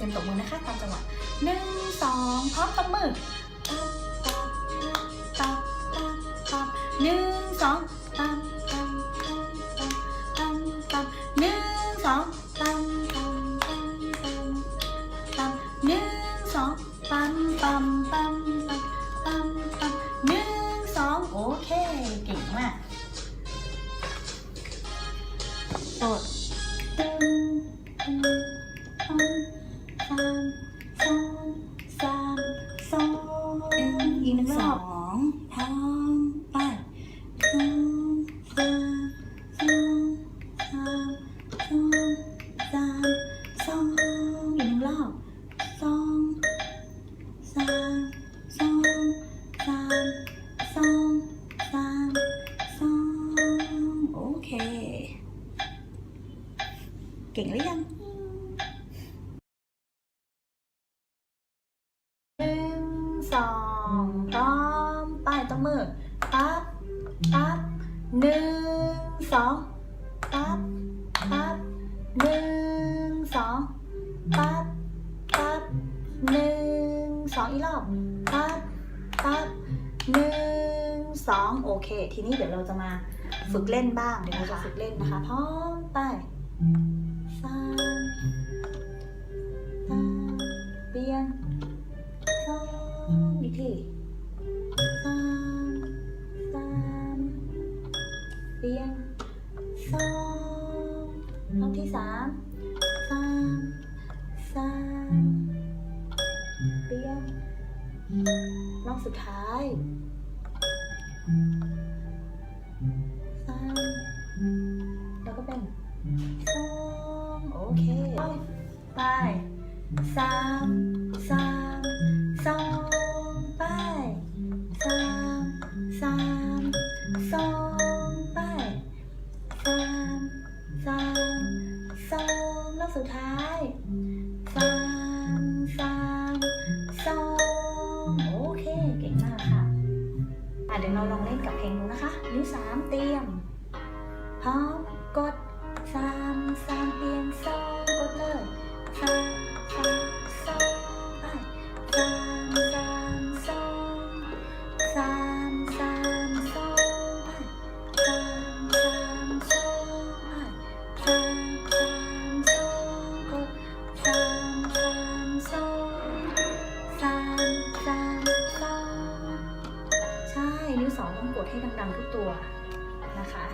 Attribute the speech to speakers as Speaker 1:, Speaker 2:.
Speaker 1: รียมตบมือนะคะตามจังหวะหนึ่งสองพร้อมตบมือตบตบตบตบหนึ่งสองตับตับตับตับตับตับหนึ่งสองตับตับตับตับตับหนึ่งสองปั๊มปั๊มปั๊มปั๊มปั๊มปั๊มหนึ่งสองโอเคเก่งมากโดดตึงตึงตึง สามสองสามสองอีกหนึ่งรอบ
Speaker 2: พร้อมไป
Speaker 1: สองสามสองสามสองสามสองอีกหนึ่งรอบสองสามสองสามสองสามสองโอเค เก่งหรือยัง องพร้อมไป้ายต้องมือปั๊บปั๊บหนึ่งสองปั๊บปั๊บหนึ่งสองปั๊บปั๊บหนึ่งสองอีกรอบปั๊บปั๊บหนึ่งสองโอเค ทีนี้เดี๋ยวเราจะมาฝึกเล่นบ้างเดี๋ยวเราจะฝึกเล่นนะคะพร้อมไป สามสามเปลี่ยนสองรอบที่สามสามสามเปลี่ยนรอบสุดท้ายสามแล้วก็เป็นสองโอเค ไปสามสาม เดี๋ยวเราลองเล่นกับเพลงดูนะคะ นิ้วสามเตรียม พร้อม กด สองต้องกดให้ดังๆทุกตัวนะคะ